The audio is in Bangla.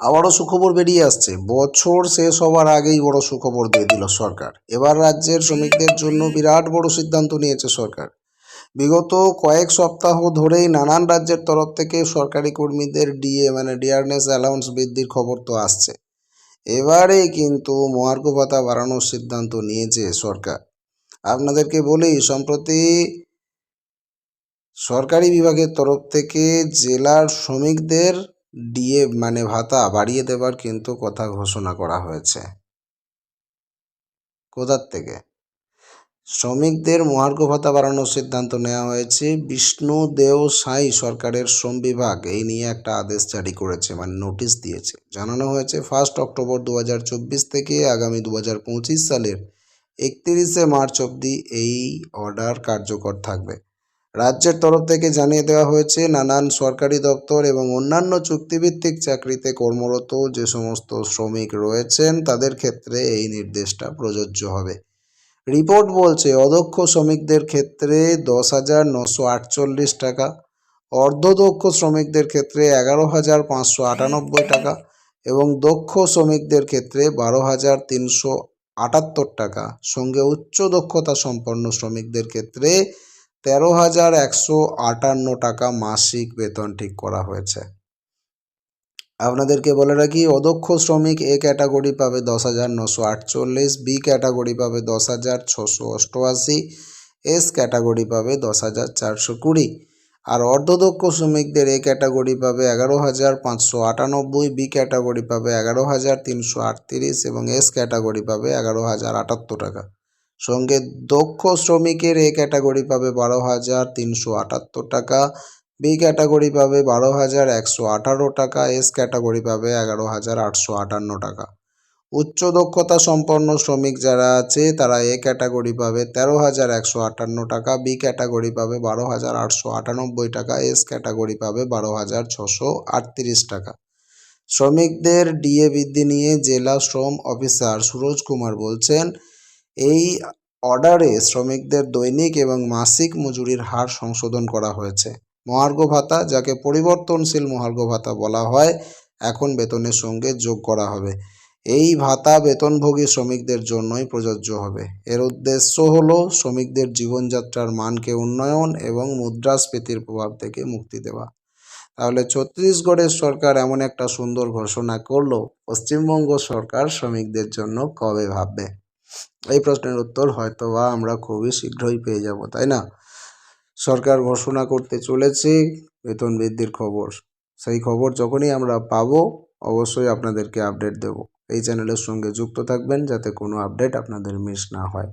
আবারও সুখবর বেরিয়ে আসছে। বছর শেষ হওয়ার আগেই বড় সুখবর দিয়ে দিল সরকার। এবার রাজ্যের শ্রমিকদের জন্য বিরাট বড় সিদ্ধান্ত নিয়েছে সরকার। বিগত কয়েক সপ্তাহ ধরেই নানান রাজ্যের তরফ থেকে সরকারি কর্মীদের ডিএ মানে ডিয়ারনেস অ্যালাউন্স বৃদ্ধির খবর তো আসছে। এবারে কিন্তু মহার্ঘ ভাতা বাড়ানোর সিদ্ধান্ত নিয়েছে সরকার। আপনাদেরকে বলি, সম্প্রতি সরকারি বিভাগের তরফ থেকে জেলার শ্রমিকদের ডিএ মানে ভাতা বাড়িয়ে দেবার কিন্তু কথা ঘোষণা করা হয়েছে। কোথার থেকে। শ্রমিকদের মহার্ঘ ভাতা বাড়ানোর সিদ্ধান্ত নেওয়া হয়েছে। বিষ্ণু দেও সাই সরকারের শ্রম বিভাগ এই নিয়ে একটা আদেশ জারি করেছে মানে নোটিশ দিয়েছে। জানানো হয়েছে, ফার্স্ট অক্টোবর দু হাজার চব্বিশ থেকে আগামী দু হাজার পঁচিশ সালের একত্রিশে মার্চ অবধি এই অর্ডার কার্যকর থাকবে। রাজ্যের তরফ থেকে জানিয়ে দেওয়া হয়েছে, নানান সরকারি দপ্তর এবং অন্যান্য চুক্তিভিত্তিক চাকরিতে কর্মরত যে সমস্ত শ্রমিক রয়েছেন, তাদের ক্ষেত্রে এই নির্দেশটা প্রযোজ্য হবে। রিপোর্ট বলছে, অদক্ষ শ্রমিকদের ক্ষেত্রে দশ হাজার নশো আটচল্লিশ টাকা, অর্ধদক্ষ শ্রমিকদের ক্ষেত্রে এগারো হাজার পাঁচশো আটানব্বই টাকা এবং দক্ষ শ্রমিকদের ক্ষেত্রে বারো হাজার তিনশো আটাত্তর টাকা। সঙ্গে উচ্চ দক্ষতা সম্পন্ন শ্রমিকদের ক্ষেত্রে তেরো হাজার একশো আটান্ন টাকা মাসিক বেতন ঠিক করা হয়েছে। আপনাদেরকে বলে রাখি, অদক্ষ শ্রমিক এ ক্যাটাগরি পাবে দশ হাজার নশো আটচল্লিশ, বি ক্যাটাগরি পাবে দশ হাজার ছশো অষ্টআশি, এস ক্যাটাগরি পাবে দশ হাজার চারশো কুড়ি। আর অর্ধদক্ষ শ্রমিকদের এ ক্যাটাগরি পাবে এগারো হাজার পাঁচশো আটানব্বই, বি ক্যাটাগরি পাবে এগারো হাজার তিনশো আটত্রিশ এবং এস ক্যাটাগরি পাবে এগারো হাজার আটাত্তর টাকা। সঙ্গে দক্ষ শ্রমিকের এ ক্যাটাগরি পাবে বারো হাজার তিনশো আটাত্তর টাকা, বি ক্যাটাগরি পাবে বারো হাজার একশো আঠারো টাকা, এস ক্যাটাগরি পাবে এগারো হাজার আটশো আটান্ন টাকা। উচ্চ দক্ষতা সম্পন্ন শ্রমিক যারা আছে, তারা এ ক্যাটাগরি পাবে তেরো হাজার একশো আটান্ন টাকা, বি ক্যাটাগরি পাবে বারো হাজার আটশো আটানব্বই টাকা, এস ক্যাটাগরি পাবে বারো হাজার ছশো আটত্রিশ টাকা। শ্রমিকদের ডিএ বৃদ্ধি নিয়ে জেলা শ্রম অফিসার সুরজ কুমার বলছেন, এই অর্ডারে শ্রমিকদের দৈনিক এবং মাসিক মজুরির হার সংশোধন করা হয়েছে। মহার্ঘ ভাতা, যাকে পরিবর্তনশীল মহার্ঘ ভাতা বলা হয়, এখন বেতনের সঙ্গে যোগ করা হবে। এই ভাতা বেতনভোগী শ্রমিকদের জন্যই প্রযোজ্য হবে। এর উদ্দেশ্য হলো শ্রমিকদের জীবনযাত্রার মানকে উন্নয়ন এবং মুদ্রাস্ফীতির প্রভাব থেকে মুক্তি দেওয়া। তাহলে ছত্তিশগড়ের সরকার এমন একটা সুন্দর ঘোষণা করল, পশ্চিমবঙ্গ সরকার শ্রমিকদের জন্য কবে ভাববে? এই প্রশ্নের উত্তর হয়তো বা আমরা খুবই শীঘ্রই পেয়ে যাব, তাই না? সরকার ঘোষণা করতে চলেছে, বেতন বৃদ্ধির খবর। সেই খবর যখনই আমরা পাবো, অবশ্যই আপনাদেরকে আপডেট দেব। এই চ্যানেলের সঙ্গে যুক্ত থাকবেন যাতে কোনো আপডেট আপনাদের মিস না হয়।